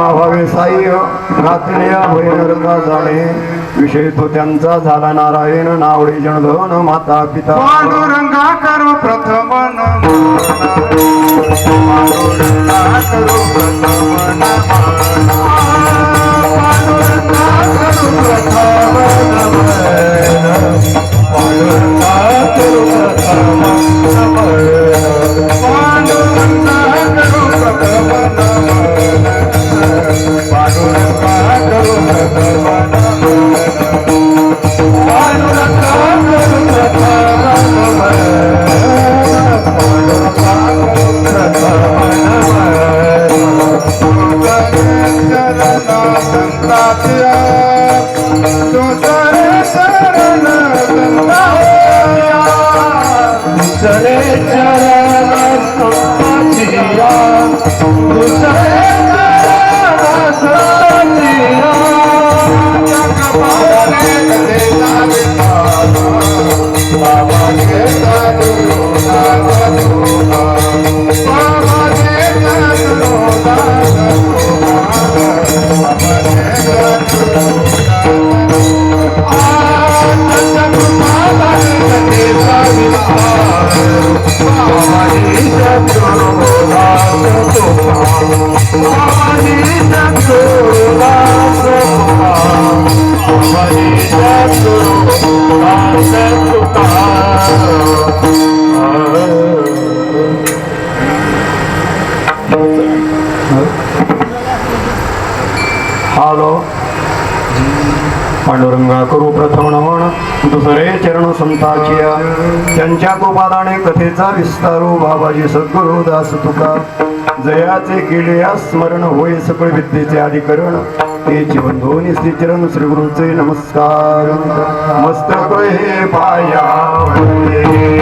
क्षमा व्हावे साह्य रात्रिया भैरका जाणे. विषय तो त्यांचा झाला नारायण नावडे जनधन माता पिता. पांडुरंगा करो प्रथम पांडुरंगा करू प्रथम पांडुरंगा करू प्रथम करू प्रथम पांडुरंगा करू दुसरे हालो। पांडुरंगा करू प्रथम नमन। दुसरे चरण संताचिया। त्यांच्या गोपादाने कथेचा विस्तारू बाबाजी सद्गुरु दास तुका। जयाचे केले स्मरण होय सकळ विद्येचे अधिकरण। हे जीवन दोन्ही श्री चरण श्री गुरुचे नमस्कार. मस्तक हे पाया मस्तक ही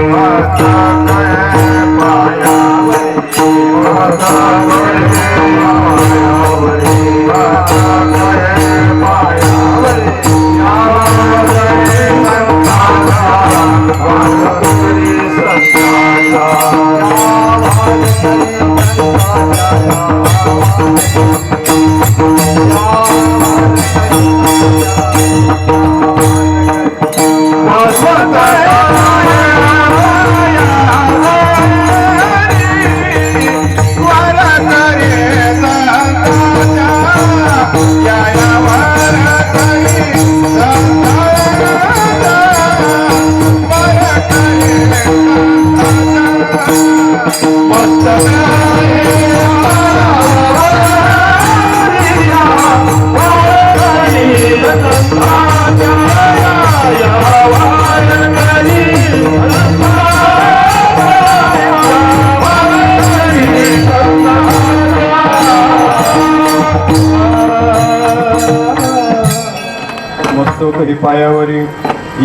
पायावरी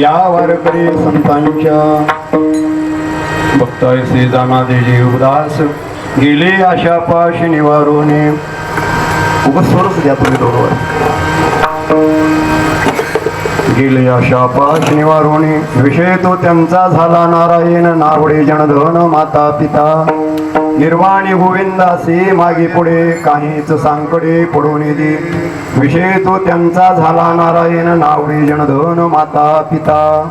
या वारकरी संतांच्या. भक्ताय श्री जानादेजी उदास गेले आशा पाशी निवारोने. उपस्वरच द्या तुम्ही बरोबर गेले आशा पाश निवारोने. विषय तो त्यांचा झाला नारायण नावडे जनधन माता पिता. निर्वाणी गोविंदा असे मागे पुढे काहीच सांकडे पडून येते. विषय तो त्यांचा झाला नारायण नावडे जनधन माता पिता.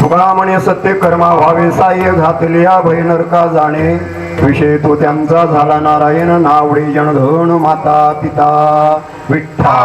तुकडा म्हणे सत्य कर्मा व्हावे साह्य घातल्या भय नरका जाणे. विषय तो त्यांचा झाला नारायण नावडे जनधन माता पिता. विठ्ठा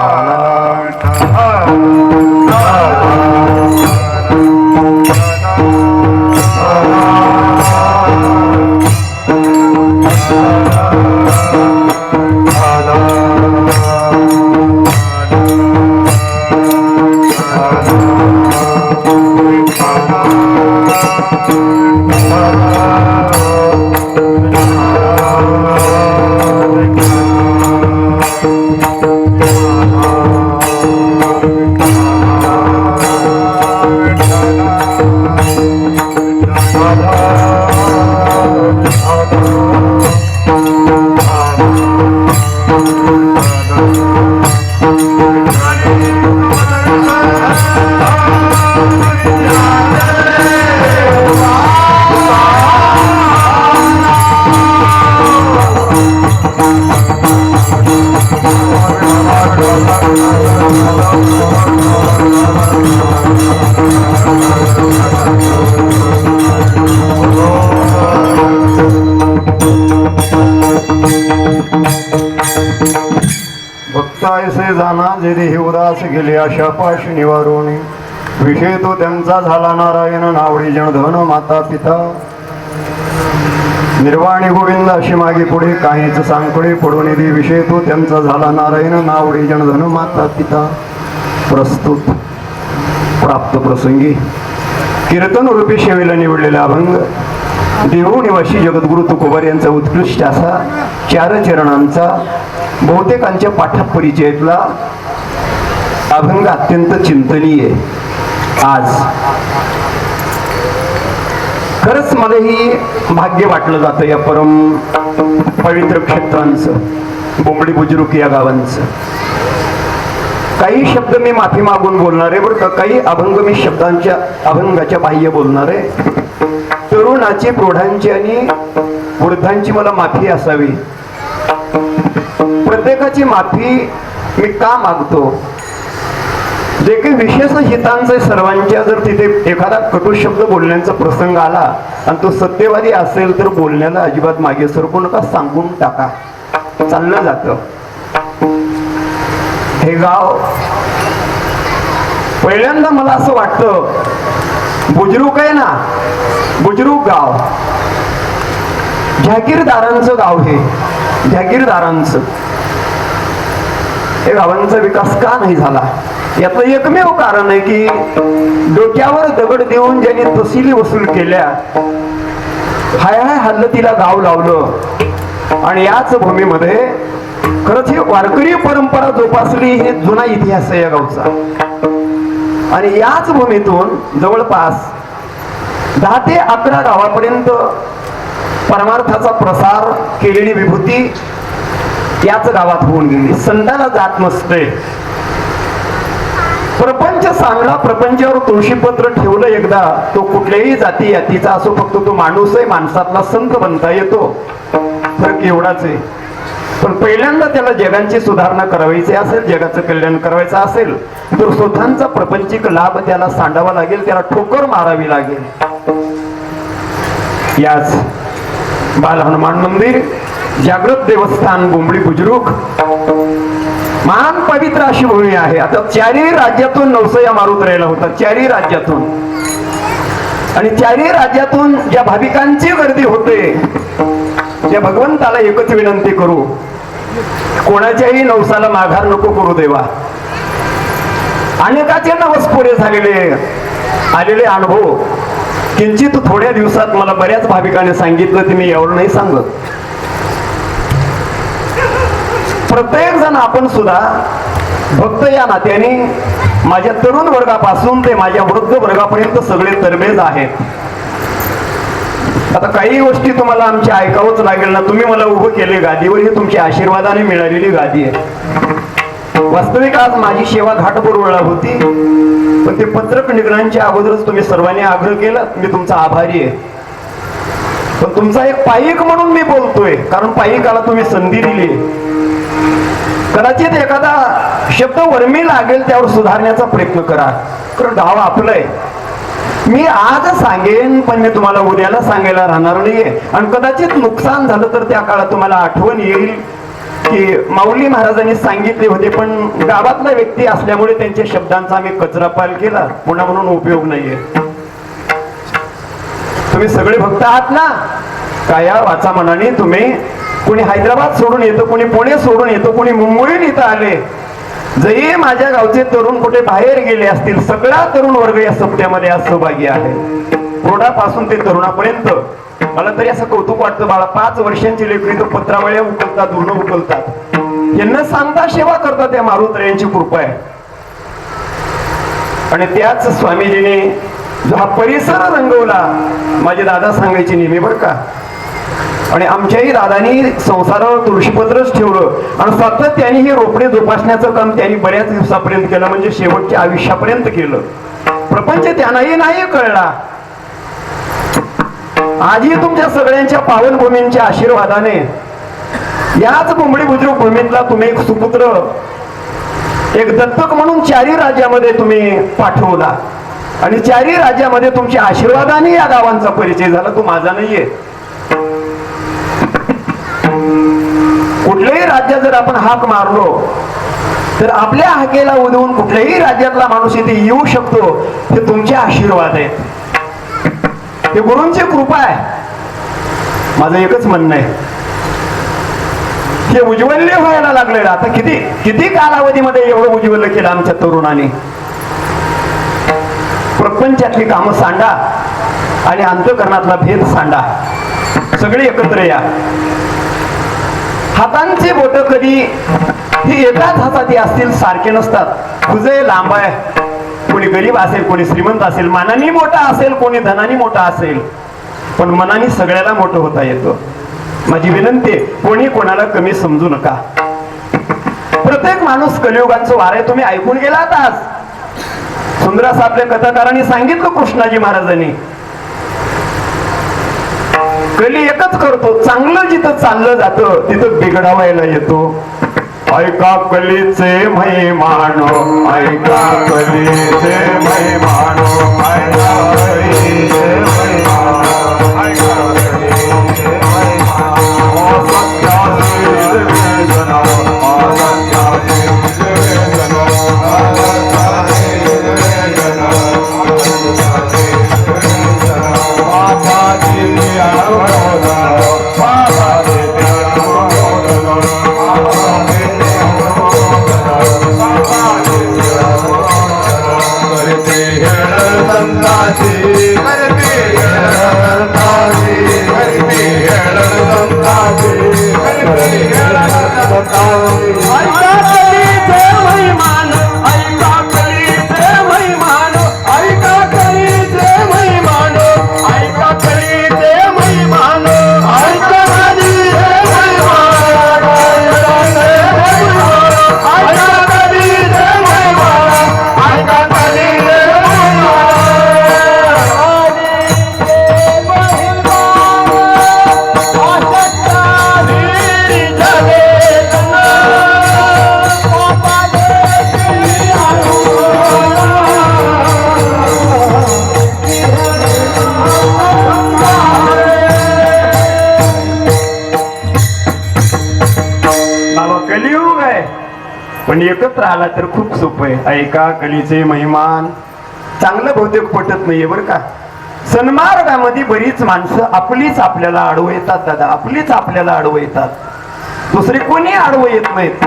त्यांचा झाला नारायण नावडी जनधन माता पिता. निर्वाणी गोविंद अशी मागे पुढे काहीच सांगपुढे पडून दे विषय तो. त्यांचा झाला नारायण नावडी जनधन माता पिता. प्रस्तुत प्राप्त प्रसंगी. कीर्तन रूपी शेवेला निवडलेला अभंग. देहू निवासी जगद्गुरु तुकोबार यांचा उत्कृष्ट असा चार चरणांचा बहुतेकांच्या पाठात परिचयातला अभंग अत्यंत चिंतनीय आज. खरंच मलाही भाग्य वाटलं जातं या परम पवित्र क्षेत्रांचं बोंबडी बुजरुक या गावांचं. काही शब्द मी माफी मागून बोलणार आहे बरं का काही अभंग मी शब्दांच्या अभंगाच्या बाह्य बोलणार आहे. तरुणाची प्रौढांची आणि वृद्धांची मला माफी असावी. प्रत्येकाची माफी मी का मागतो? जे काही विशेष हितांचे आहे सर्वांच्या जर तिथे एखादा कटू शब्द बोलण्याचा प्रसंग आला आणि तो सत्यवादी असेल तर बोलण्याला अजिबात मागे सरकू नका सांगून टाका. चाललं जातं. हे गाव पहिल्यांदा मला असं वाटतं बुजरुक आहे ना बुजरुक गाव. जागीरदारांचं गाव हे जहागीरदारांचं. हे गावांचा विकास का नाही झाला? याचं एकमेव कारण आहे की डोक्यावर दगड देऊन ज्यांनी तसिली वसूल केल्या हाय हाय हल्ल तिला गाव लावलं. आणि याच भूमीमध्ये खरंच ही वारकरी परंपरा जोपासली हे जुना इतिहास आहे या गावचा. आणि याच भूमीतून जवळपास दहा ते अकरा गावापर्यंत परमार्थाचा प्रसार केलेली विभूती याच गावात होऊन गेली. संताला जात नसते. प्रपंच सांगला प्रपंचावर तुळशीपत्र ठेवलं एकदा तो कुठल्याही जाती यातीचा असो फक्त तो माणूस आहे माणसातला संत बनता येतो. फरक एवढाच आहे. पण पहिल्यांदा त्याला जगांची सुधारणा करावायची असेल जगाचं कल्याण करायचं असेल तर स्वतःचा प्रपंचिक लाभ त्याला सांडावा लागेल त्याला ठोकर मारावी लागेल. याच बाल हनुमान मंदिर जागृत देवस्थान बोंबळी बुजुर्ग महान पवित्र अशी भूमी आहे. आता चारही राज्यातून नवसया मारूत राहिला होता. चारही राज्यातून. आणि चारही राज्यातून ज्या भाविकांची गर्दी होते त्या भगवंताला एकच विनंती करू. कोणाच्याही नवसाला माघार नको करू देवा. अनेकाचे नवस पुरे झालेले आलेले अनुभव. किंचित थोड्या दिवसात मला बऱ्याच भाविकाने सांगितलं ते मी यावर नाही सांगत. प्रत्येक जण आपण सुद्धा भक्त या नात्याने माझ्या तरुण वर्गापासून ते माझ्या वृद्ध वर्गापर्यंत सगळे तरबेज आहेत. आता काही गोष्टी तुम्हाला आमच्या ऐकावंच लागेल ना. तुम्ही मला उभं केले गादीवर ही तुमच्या आशीर्वादाने मिळालेली गादी आहे. वास्तविक आज माझी सेवा घाटपुरवळा होती पण ते पत्रक निघण्याच्या अगोदरच तुम्ही सर्वांनी आग्रह केला. मी तुमचा आभारी आहे. पण तुमचा एक पायिक म्हणून मी बोलतोय. कारण पायिकाला तुम्ही संधी दिली कदाचित एखादा शब्द वर्मी लागेल त्यावर सुधारण्याचा प्रयत्न करा. कारण गाव आपलंय. मी आज सांगेन पण मी तुम्हाला उद्याला सांगायला राहणार नाहीये. आणि कदाचित नुकसान झालं तर त्या काळात तुम्हाला आठवण येईल की माऊली महाराजांनी सांगितले होते पण गावातला व्यक्ती असल्यामुळे त्यांच्या शब्दांचा आम्ही कचरा पाल केला. पुन्हा म्हणून उपयोग नाहीये. तुम्ही सगळे भक्त आहात ना? काया वाचा मनाने तुम्ही कोणी हैदराबाद सोडून येतो कोणी पुणे सोडून येतो कोणी मुंबईहून इथं आले. जरी माझ्या गावचे तरुण कुठे बाहेर गेले असतील सगळा तरुण वर्ग या सप्त्यामध्ये आज सहभागी आहे. प्रौढापासून ते तरुणापर्यंत. मला तरी असं कौतुक वाटतं बाळा पाच वर्षांची लेकरी तर पत्रावळ्या उकलतात धुणं उकलतात. यांना सांगता सेवा करतात त्या मारुतऱ्यांची कृपा आहे. आणि त्याच स्वामीजीने जो हा परिसर रंगवला माझे दादा सांगायचे नेहमी बरं का आणि आमच्याही दादानी संसारावर तुळशीपत्रच ठेवलं. आणि सातत्याने हे रोपडे जोपासण्याचं काम त्यांनी बऱ्याच दिवसापर्यंत केलं म्हणजे शेवटच्या आयुष्यापर्यंत केलं. प्रपंच त्यांनाही नाही कळला. आजही तुमच्या सगळ्यांच्या पावनभूमींच्या आशीर्वादाने याच मुंबडी बुद्रुक भूमीतला तुम्ही एक सुपुत्र एक दत्तक म्हणून चारी राज्यामध्ये तुम्ही पाठवला. आणि चारी राज्यामध्ये तुमच्या आशीर्वादाने या गावांचा परिचय झाला तो माझा नाहीये. कुठल्याही राज्यात जर आपण हाक मारलो तर आपल्या हाकेला उदवून कुठल्याही राज्यातला माणूस इथे येऊ शकतो हे तुमचे आशीर्वाद आहेत. ते गुरूंची कृपा आहे. माझं एकच म्हणणं आहे. हे उज्ज्वल्य व्हायला लागलेलं आता किती किती कालावधीमध्ये एवढं उज्ज्वल्य केलं आमच्या तरुणाने? प्रपंचातली कामं सांडा आणि अंतकरणातला भेद सांडा. सगळे एकत्र या. हातांचे बोट कधी ही एकाच हाताची असतील सारखे नसतात. तुझे लांब आहे. कोणी गरीब असेल कोणी श्रीमंत असेल मानाने मोठा असेल कोणी धनाने मोठा असेल पण मनाने सगळ्याला मोठं होता येतो. माझी विनंती आहे, कोणी कोणाला कमी समजू नका. प्रत्येक माणूस कलियुगांचं वारे तुम्ही ऐकून गेलात आज. सुंदरास आपल्या कथाकारांनी सांगितलं कृष्णाजी महाराजांनी कली एकच करतो. चांगलं जिथं चाललं जातं तिथं बिघडावायला येतो. ऐका कलीचे महिमान ऐका कलीचे महिमान ऐका कलीचे महिमान ऐका कलीचे मै असत्याचे हो, पण एकत्र आला तर खूप सोपं आहे. ऐका कलीचे महिमान. चांगलं बहुतेक पटत नाहीये बरं का? सन्मार्गामध्ये बरीच माणसं आपलीच आपल्याला आडवं येतात दादा. आपलीच आपल्याला आडवं येतात. दुसरे कोणी आडवं येत नाहीत?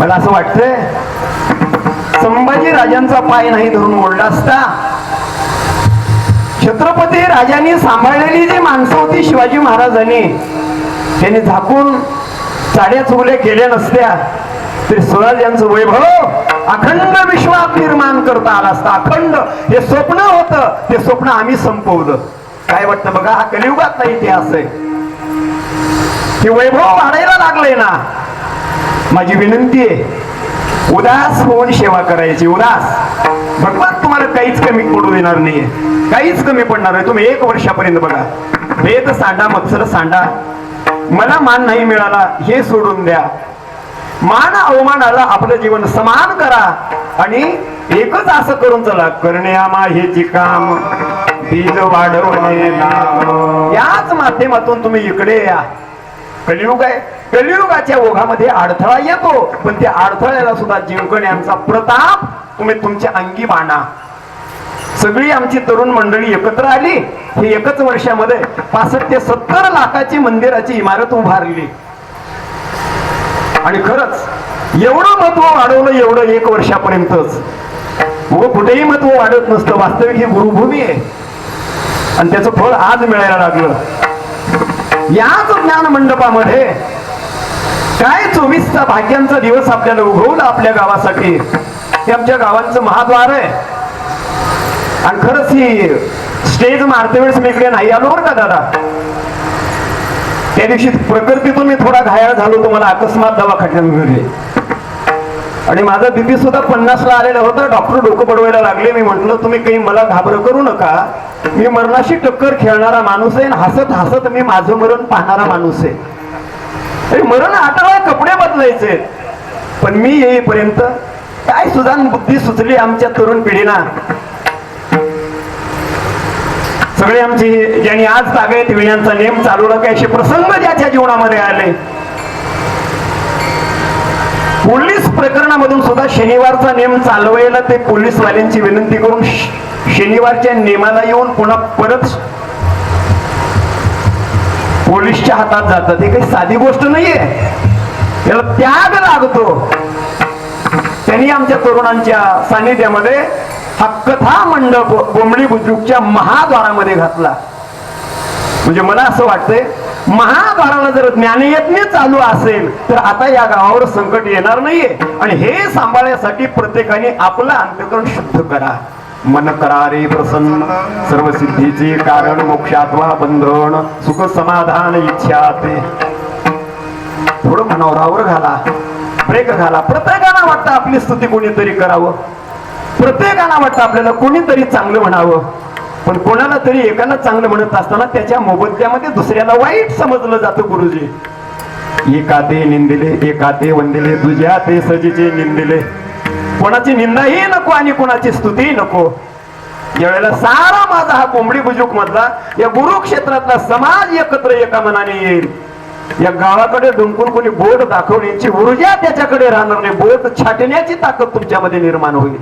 मला असं वाटतंय संभाजी राजांचा पाय नाही धरून ओढला असता छत्रपती राजांनी सांभाळलेली जी माणसं होती शिवाजी महाराजांनी त्यांनी झाकून साड्या चुगल्या केल्या नसत्या तरी स्वराज्यांचं वैभव अखंड विश्वात निर्माण करता आला असता. अखंड. हे स्वप्न होतं. ते स्वप्न आम्ही संपवलं. काय वाटतं बघा हा कलियुगातला इतिहास आहे. हे वैभव वाढायला लागलंय ना. माझी विनंती आहे उदास होऊन सेवा करायची उदास. भगवान तुम्हाला काहीच कमी पडू देणार नाहीये. काहीच कमी पडणार नाही. तुम्ही एक वर्षापर्यंत बघा. वेद सांडा मत्सर सांडा. मला मान नाही मिळाला हे सोडून द्या. मान अवमानाला आपलं जीवन समान करा आणि एकच असं करून चला करण्यामा हेची काम बीज वाढवणे याच माध्यमातून तुम्ही इकडे या. कलियुग आहे. कलियुगाच्या ओघामध्ये अडथळा येतो पण त्या अडथळ्याला सुद्धा जिंकण्याचा प्रताप तुम्ही तुमच्या अंगी बाणा सगळी आमची तरुण मंडळी एकत्र आली. हे एकच वर्षामध्ये पासष्ट ते सत्तर लाखाची मंदिराची इमारत उभारली. आणि खरंच एवढं महत्त्व वाढवलं एवढं एक वर्षापर्यंतच. उगं कुठेही महत्त्व वाढत नसतं. वास्तविक ही गुरुभूमी आहे. आणि त्याचं फळ आज मिळायला लागलं. याच ज्ञान मंडपामध्ये काय चोवीसचा भाग्यांचा दिवस आपल्याला उभवला आपल्या गावासाठी? हे आमच्या गावांचं महाद्वार आहे. आणि खरंच ही स्टेज मारते वेळेस मी इकडे नाही आलो बरं का दादा? त्या दिवशी प्रकृतीतून मी थोडा घायाळ झालो तुम्हाला अकस्मात दवाखान्यात मिळले आणि माझा बीपी सुद्धा पन्नासला आलेला होता डॉक्टर डोकं पडवायला लागले. मी म्हंटल तुम्ही काही मला घाबर करू नका. मी मरणाशी टक्कर खेळणारा माणूस आहे आणि हसत हसत मी माझं मरण पाहणारा माणूस आहे. अरे मरण आता कपडे बदलायचे. पण मी येईपर्यंत काय सुधान बुद्धी सुचली आमच्या तरुण पिढीना सगळे आमचे ज्यांनी आज तागायत विण्यांचा नेम चालवला काही असे प्रसंग ज्याच्या जीवनामध्ये आले. पोलीस प्रकरणामधून सुद्धा शनिवारचा नेम चालवायला ते पोलीसवाल्यांची विनंती करून श- शनिवारच्या नेमाला येऊन पुन्हा परत पोलीसच्या हातात जातात. ही काही साधी गोष्ट नाहीये. याला त्याग लागतो. त्यांनी आमच्या तरुणांच्या सानिध्यामध्ये हा कथा मंडप बोंबळी बुद्रुकच्या महाद्वारामध्ये घातला. म्हणजे मला असं वाटतंय महाद्वाराला जर ज्ञानयज्ञ चालू असेल तर आता या गावावर संकट येणार नाहीये. आणि हे सांभाळण्यासाठी प्रत्येकाने आपलं अंतकरण शुद्ध करा. मन करारे प्रसन्न. सर्व सिद्धीचे कारण मोक्षात्वा बंधन. सुख समाधान इच्छा ते थोडं मनोरावर घाला. ब्रेक घाला प्रत्येकाला वाटतं आपली स्तुती कोणीतरी करावं. प्रत्येकाला वाटतं आपल्याला कोणीतरी चांगलं म्हणावं. पण कोणाला तरी एकाला चांगलं म्हणत असताना त्याच्या मोबदल्यामध्ये दुसऱ्याला वाईट समजलं जातं गुरुजी. एका ते निंदिले एका ते वंदिले तुझ्या ते सजीचे निंदिले. कोणाची निंदाही नको आणि कोणाची स्तुतीही नको. यावेळेला सारा माझा हा कोंबडी बुजुक मधला या गुरुक्षेत्रातला समाज एकत्र एका मनाने येईल. या गावाकडे डुंकून कोणी बोट दाखवण्याची ऊर्जा त्याच्याकडे राहणार नाही. बोट छाटण्याची ताकद तुमच्यामध्ये निर्माण होईल.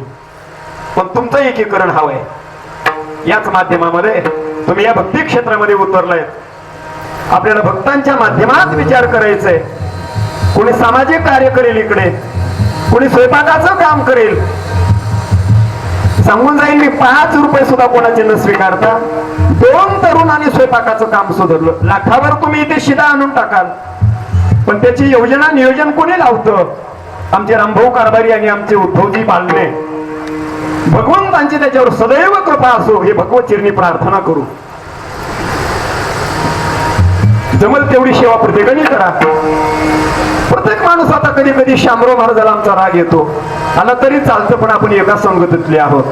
पण तुमचं एकीकरण हवंय. याच माध्यमामध्ये तुम्ही या भक्ती क्षेत्रामध्ये उतरलाय आपल्याला भक्तांच्या माध्यमात विचार करायचंय. कोणी सामाजिक कार्य करेल इकडे. कोणी स्वयंपाकाचं काम करेल. सांगून जाईल मी पाच रुपये सुद्धा कोणाचे न स्वीकारता. दोन तरुणांनी स्वयंपाकाचं काम सुधारलं. लाखावर तुम्ही इथे शिदा आणून टाकाल. पण त्याची योजना नियोजन कोणी लावतं? आमचे रामभाऊ कारभारी आणि आमचे उद्धवजी बांधले भगवंतांची त्याच्यावर सदैव कृपा असो हे भगवत चिरणी प्रार्थना करू. जमल तेवढी सेवा प्रत्येकाने करा. प्रत्येक माणूस आता कधी कधी शामराव महाराजाला आमचा राग येतो. आला तरी चालतं पण आपण एका संगतीतले आहोत.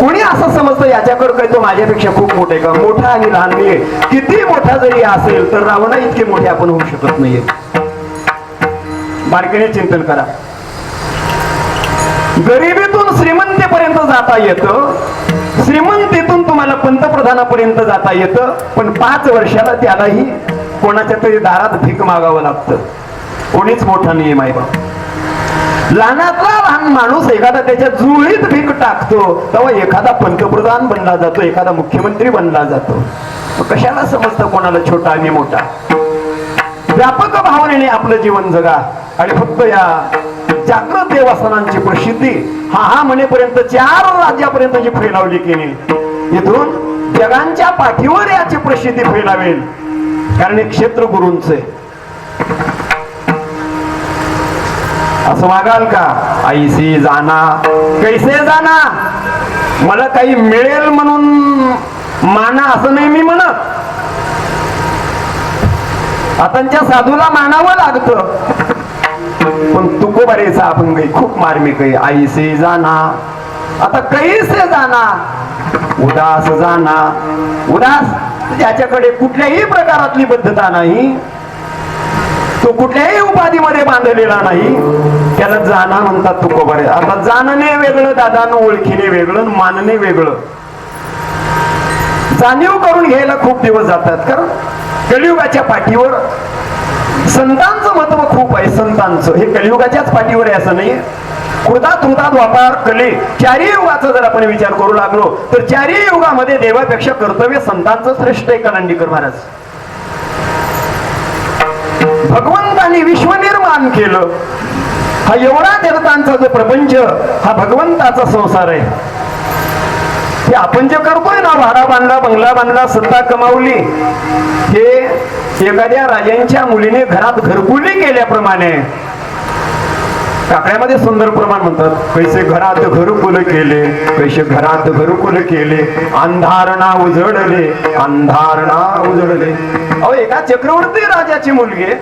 कोणी असं समजतं याच्याकडे काही तो माझ्यापेक्षा खूप मोठे का? मोठा आणि लहान नाहीये किती मोठा जरी असेल तर रावणा इतके मोठे आपण होऊ शकत नाहीये. बारकेने चिंतन करा. गरिबीतून श्रीमंतीपर्यंत जाता येतं. श्रीमंतीतून तुम्हाला पंतप्रधानापर्यंत जाता येतं. पण पाच वर्षाला त्यालाही कोणाच्या तरी दारात भीक मागावं लागतं. कोणीच मोठा नियम आहे बाबा लहानातला लहान माणूस एखादा त्याच्या जुळीत भीक टाकतो तेव्हा एखादा पंतप्रधान बनला जातो एखादा मुख्यमंत्री बनला जातो. कशाला समजतं कोणाला छोटा आणि मोठा? व्यापक भावनेने आपलं जीवन जगा. आणि फक्त या जागृत देवस्थानांची प्रसिद्धी हा हा म्हणेपर्यंत चार राज्यापर्यंत जी फैलावली केली. इथून जगांच्या पाठीवर याची प्रसिद्धी फैलावेल कारण हे क्षेत्र गुरूंचे असं मागाल का? आईसी जाना. कैसे जाना? मला काही मिळेल म्हणून माना असं नाही मी म्हणत. आताच्या साधूला मानावं लागत. पण तुकोबारेचा आपण काही खूप मार्मिक आहे आईसे जाना. आता कैसे जाना? उदास जाना. उदास? ज्याच्याकडे कुठल्याही प्रकारातली बद्धता नाही. तो कुठल्याही उपाधीमध्ये बांधलेला नाही. त्याला जाणा म्हणतात तुकोबारे. आता जाणणे वेगळं दादानं ओळखीने वेगळं मानणे वेगळं. जाणीव करून घ्यायला खूप दिवस जातात. कारण कलियुगाच्या पाठीवर संतांचं महत्त्व खूप आहे संतांचं. हे कलियुगाच्याच पाठीवर आहे असं नाही कृतात कृतात वापार कले चारही युगाचा जर आपण विचार करू लागलो तर चारही युगामध्ये देवापेक्षा कर्तव्य संतांचं श्रेष्ठ आहे कलांडीकर महाराज. भगवंताने विश्व निर्माण केलं. हा एवढा देवतांचा जो प्रपंच हा भगवंताचा संसार आहे. हे आपण जे करतोय ना भाडा बांधला बंगला बांधला सत्ता कमावली हे एखाद्या राजांच्या मुलीने घरात घरकुली केल्याप्रमाणे काकड्यामध्ये सुंदर प्रमाण म्हणतात. पैसे घरात घरकुल केले पैसे घरात घरकुल केले अंधारणा उजडले अंधारणा उजडले अहो एका चक्रवर्ती राजाची मुलगी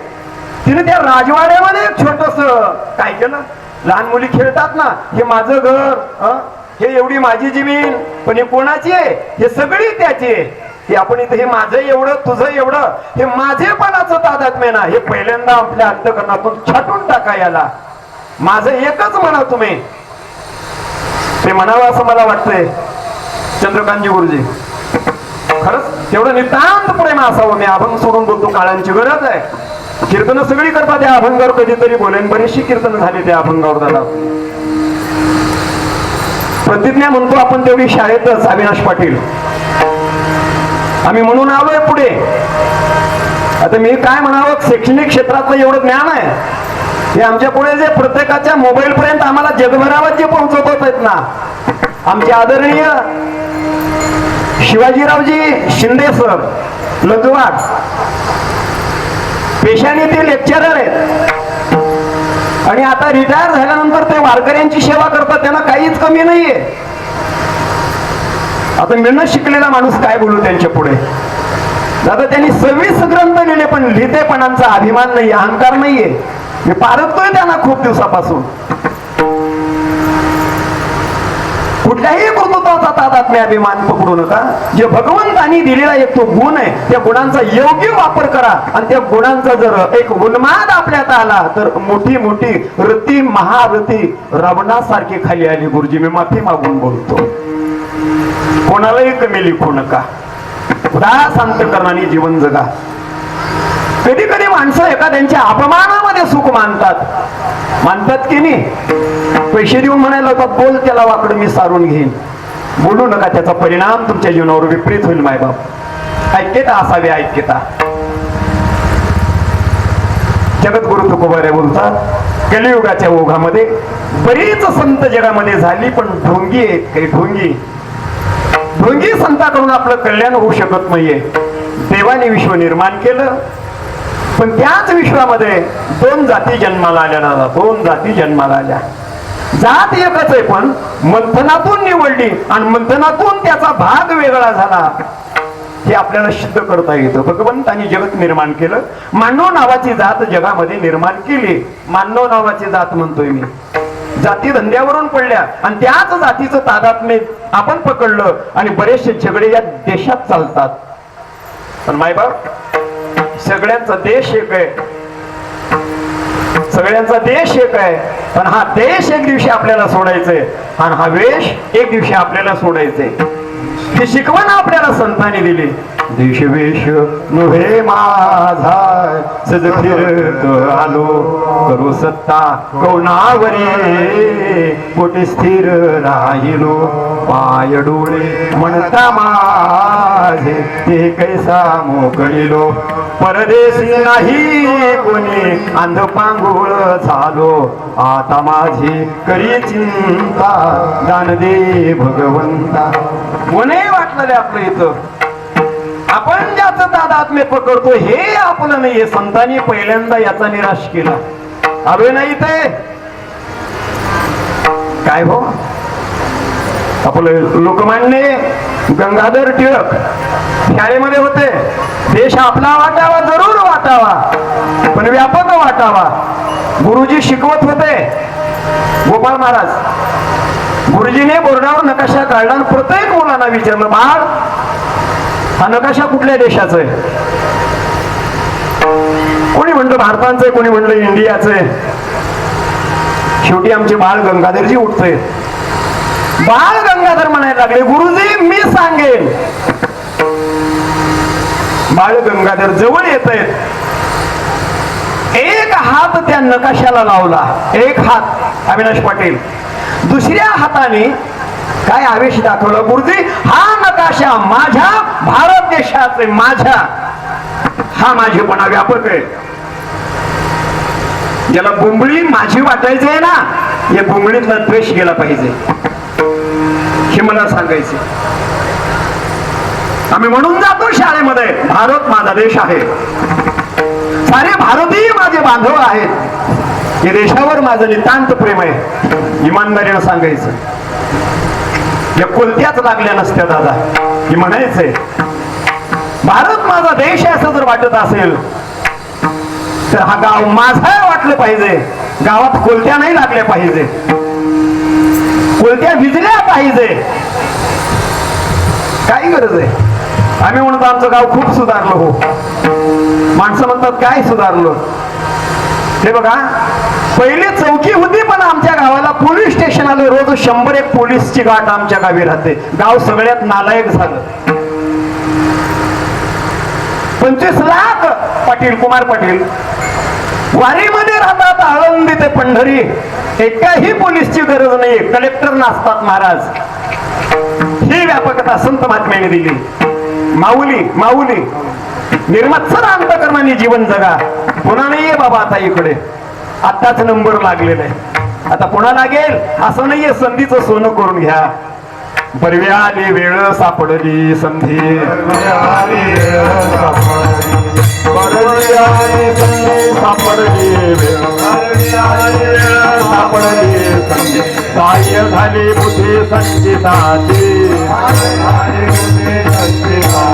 तिने त्या राजवाड्यामध्ये एक छोटस काय केलं? लहान मुली खेळतात ना हे माझं घर हे? एवढी माझी जमीन पण हे कोणाची आहे? हे सगळी त्याची आहे. हे आपण इथे हे माझं एवढं तुझं एवढं हे माझेपणाचं तादात्म्य ना हे पहिल्यांदा आपल्या अंतकरणातून छाटून टाका याला. माझं एकच म्हणा तुम्ही. ते म्हणावं असं मला वाटतंय चंद्रकांतजी गुरुजी. खरंच तेवढं नितांत प्रेम असावं मी अभंग सोडून बोलतो काळांची गरज आहे. कीर्तन सगळी करतात त्या अभंगावर कधीतरी बोलेन. बरीचशी कीर्तन झाली त्या अभंगावर दादा. प्रतिज्ञा म्हणतो आपण तेवढी शाळेतच अविनाश पाटील. आम्ही म्हणून आलोय पुढे. आता मी काय म्हणावं? शैक्षणिक क्षेत्रातलं एवढं ज्ञान आहे. हे आमच्या पुढे जे प्रत्येकाच्या मोबाईल पर्यंत आम्हाला जगभरावर जे पोहोचवत आहेत ना आमचे आदरणीय शिवाजीरावजी शिंदे सर लंजवाड पेशाने ते लेक्चरर आहेत. आणि आता रिटायर झाल्यानंतर ते वारकऱ्यांची सेवा करतात त्यांना काहीच कमी नाहीये. आता मी न शिकलेला माणूस काय बोलू त्यांच्या पुढे? दादा त्यांनी सव्वीस ग्रंथ लिहिले पण लिहितेपणांचा अभिमान नाही अहंकार नाहीये. मी पारतोय त्यांना खूप दिवसापासून. कुठल्याही कर्तृत्वाचा तादात्म्य अभिमान पकडू नका. जे भगवंतानी दिलेला एक तो गुण आहे त्या गुणांचा योग्य वापर करा. आणि त्या गुणांचा जर एक उन्माद आपल्यात आला तर मोठी मोठी रती महारथी रावणासारखी खाली आली गुरुजी. मी माफी मागून बोलतो. कोणालाही कमी लिखू नका. उदास अंतकरणाने जीवन जगा. कधी कधी माणसं एखाद्यांच्या अपमानामध्ये सुख मानतात. मानतात की नाही? पैसे देऊन म्हणायला होतात बोल त्याला वाकडं मी सारून घेईन. बोलू नका त्याचा परिणाम तुमच्या जीवनावर विपरीत होईल मायबाप. ऐक्यता असावी ऐक्यता. जगद्गुरु तुकोबारे बोलतात कलियुगाच्या ओघामध्ये बरीच संत जगामध्ये झाली पण ढोंगी आहेत काही ढोंगी. ढोंगी संताकडून आपलं कल्याण होऊ शकत नाहीये. देवाने विश्व निर्माण केलं पण त्याच विश्वामध्ये दोन जाती जन्माला आल्या ना दोन जाती जन्माला आल्या. जात एकच आहे पण मंथनातून निवडली आणि मंथनातून त्याचा भाग वेगळा झाला. हे आपल्याला सिद्ध करता येतं. भगवंतानी जगत निर्माण केलं. मानव नावाची जात जगामध्ये निर्माण केली. मानव नावाची जात म्हणतोय मी. जाती धंद्यावरून पडल्या आणि त्याच जातीचं तादात्म्य आपण पकडलं आणि बरेचसे झगडे या देशात चालतात. पण मायबाप सगळ्यांचा देश एक आहे. सगळ्यांचा देश एक आहे. पण हा देश एक दिवशी आपल्याला सोडायचंय. आणि हा वेश एक दिवशी आपल्याला सोडायचंय. ही शिकवण आपल्याला संतांनी दिली. देश वेश नव्हे माझा सज फिरत आलो. करू सत्ता कौनावरी पोटी स्थिर राहिलो. पाय डोळे म्हणता माझे. ते कैसा मोकळिलो. परदेशी नाही कोणी. अंध पांगुळ झालो. आता माझी करी चिंता. दान दे भगवंता. कोणी वाटलं आपलं इथं. आपण ज्याचं दादात्म्य पकडतो हे आपलं नाहीये. संतांनी पहिल्यांदा याचा निराश केला. अरे नाही इथे. काय हो? आपलं लोकमान्य गंगाधर टिळक शाळेमध्ये होते. आपला वाटावा जरूर वाटावा पण व्यापक वाटावा. गुरुजी शिकवत होते. गोपाळ महाराज गुरुजीने बोर्डावर नकाशा काढला प्रत्येक मुलांना विचारलं बाळ हा नकाशा कुठल्या देशाचा आहे? कोणी म्हणलं भारताचं कोणी म्हणलं इंडियाचं आहे. शेवटी आमचे बाळ गंगाधरजी उठतोय. बाळ गंगाधर म्हणायला लागले गुरुजी मी सांगेन. बाळ गंगाधर जवळ येत एक हात त्या नकाशाला लावला. एक हात अविनाश पाटील. दुसऱ्या हाताने काय आवेश दाखवला गुरुजी? हा नकाशा माझ्या भारत देशाचे माझ्या. हा माझेपणा व्यापक आहे. ज्याला बुंबळी माझी वाटायची आहे ना या बुंबळीतला द्वेष गेला पाहिजे. हे मला सांगायचे आम्ही म्हणून जातो शाळेमध्ये. भारत माझा देश आहे. सारे भारतीय माझे बांधव आहेत. या देशावर माझं नितांत प्रेम आहे. इमानदारीनं सांगायचं. या कोलत्याच लागल्या नसत्या दादा. हे म्हणायचंय. भारत माझा देश आहे असं जर वाटत असेल तर हा गाव माझा वाटलं पाहिजे. गावात कोलत्या नाही लागल्या पाहिजे. कोलत्या भिजल्या पाहिजे. काय गरज आहे. आम्ही म्हणतो आमचं गाव खूप सुधारलं हो. माणसं म्हणतात काय सुधारलं? हे बघा पहिले चौकी होती पण आमच्या गावाला पोलीस स्टेशन आलं. रोज शंभर एक पोलीसची गाठ आमच्या गावी राहते. गाव सगळ्यात नालायक झालं. पंचवीस लाख पाटील कुमार पाटील वारीमध्ये राहतात आळंदी ते पंढरी. एकाही पोलीसची गरज नाही कलेक्टर नसतात महाराज. ही व्यापकता संत महात्म्याने दिली. माऊली माऊली. निर्मत्सर अंतकरणाने जीवन जगा. पुन्हा नाहीये बाबा आता इकडे. आत्ताच नंबर लागलेला. आहे आता पुन्हा लागेल. असं नाहीये संधीचं सोनं करून घ्या. बरव्याली वेळ सापडली संधी. सापडली सापडली संधी काय झाली बुद्धी संचिताची संचिता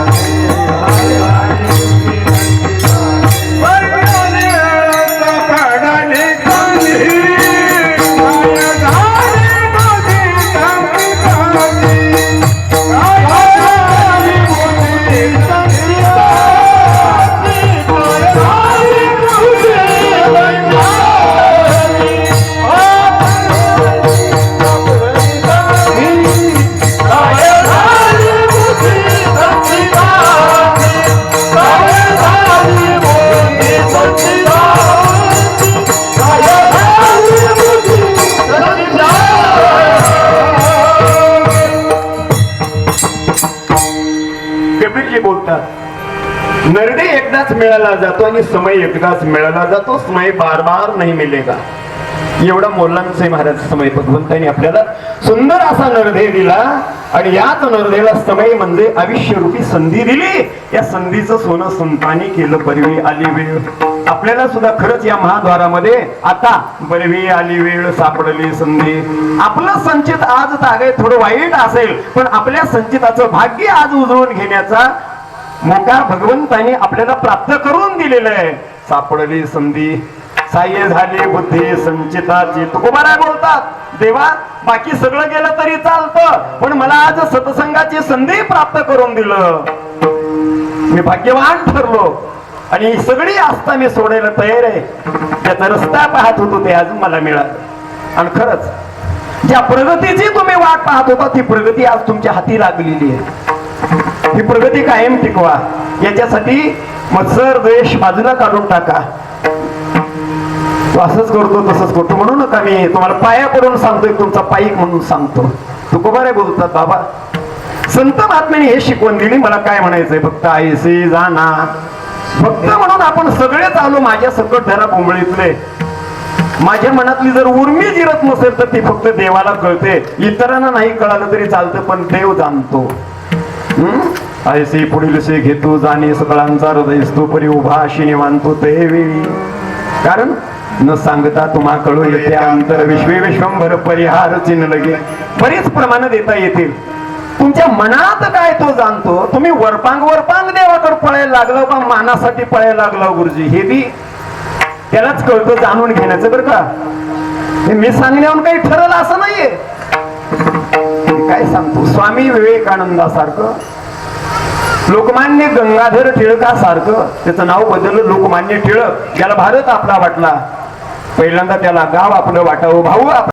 जातो आणि समय एकदाच मिळाला जातो. समय बार बार नाही मिळेगा. एवढा मोलांचे महाराज समय भगवंतांनी आपल्याला सुंदर असा नरदे दिला. आणि याच नरदेला समय म्हणजे आयुष्यरूपी संधी दिली. या संधीचं सोनं संतांनी केलं. बरवी आली वेळ. आपल्याला सुद्धा खरंच या महाद्वारामध्ये आता बरवी आली वेळ सापडली संधी. आपलं संचित आज तागे थोडं वाईट असेल पण आपल्या संचिताचं भाग्य आज उजळून घेण्याचा मोकार भगवंताने आपल्याला प्राप्त करून दिलेलं आहे. सापडली संधी साह्य झाली बुद्धी संचिताची तुकोबाराय बोलतात देवा बाकी सगळं गेलं तरी चालतं पण मला आज सत्संगाची संधी प्राप्त करून दिलं. मी भाग्यवान ठरलो. आणि सगळी आस्था मी सोडायला तयार आहे. त्याचा रस्ता पाहत होतो ते आज मला मिळालं. आणि खरंच ज्या प्रगतीची तुम्ही वाट पाहत होता ती प्रगती आज तुमच्या हाती लागलेली आहे. ही प्रगती कायम टिकवा. याच्यासाठी मत्सर द्वेष बाजूला काढून टाका. असंच करतो तसंच करतो. म्हणू नका मी तुम्हाला पाया पडून सांगतोय तुमचा पाईक म्हणून सांगतो. तुकोबारे बोलतात बाबा संत महात्म्याने हे शिकवण दिली मला काय म्हणायचंय? फक्त आयसी जाना फक्त म्हणून आपण सगळेच आलो माझ्या सकट धरा कोंबळीतले माझ्या मनातली जर उर्मी जिरत नसेल तर ती फक्त देवाला कळते. इतरांना नाही कळालं तरी चालतं पण देव जाणतो. ऐसे पुढील से घेतो जाणे सकळांचा हृदय स्तो परी उभा अशी निवांतो ते वेळी. कारण न सांगता तुम्हा कळू येते अंतर विश्वे विश्वंभर परिहार चिन्ह लगे. बरीच प्रमाण देता येतील. तुमच्या मनात काय तो जाणतो? तुम्ही वरपांग वरपांग देवाकडे पळायला लागलो का? मानासाठी पळायला लागलो गुरुजी? हे बी त्यालाच कळतो जाणून घेण्याचं बरं का? हे मी सांगण्याहून काही ठरलं असं नाहीये. काय सांगतो? स्वामी विवेकानंदासारखं लोकमान्य गंगाधर टिळकासारखं त्याचं नाव बदललं लोकमान्य टिळक ज्याला भारत आपला वाटला. पहिल्यांदा त्याला गाव आपलं वाटावं भाऊ आपलं